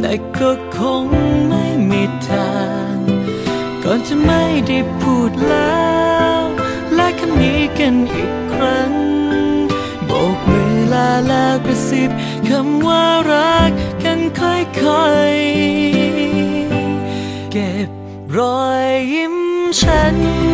แต่ก็คงไม่มีทาง ก่อนจะไม่ได้พูดแล้ว และคำนี้กันอีกครั้ง โบกมือลาแล้วกระซิบคำว่ารักกันค่อยๆ เก็บรอยยิ้มฉันไว้ใน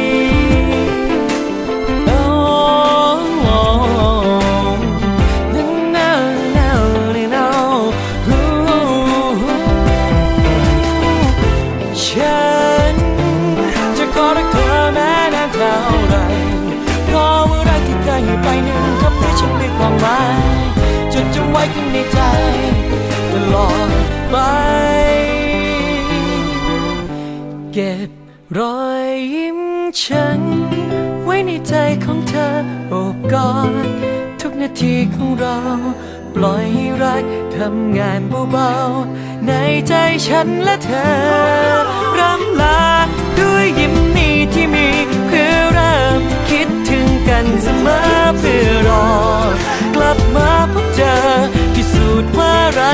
ความหมายจดจำไว้ข้างในใจตลอดไป เก็บรอยยิ้มฉัน ไว้ในใจของเธอโอบกอดทุกนาทีของเรา ปล่อยให้รักทำงานเบาๆในใจฉันและเธอรำลา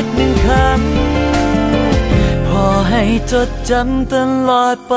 กหนึ่งคำพอให้จดจำตลอดไป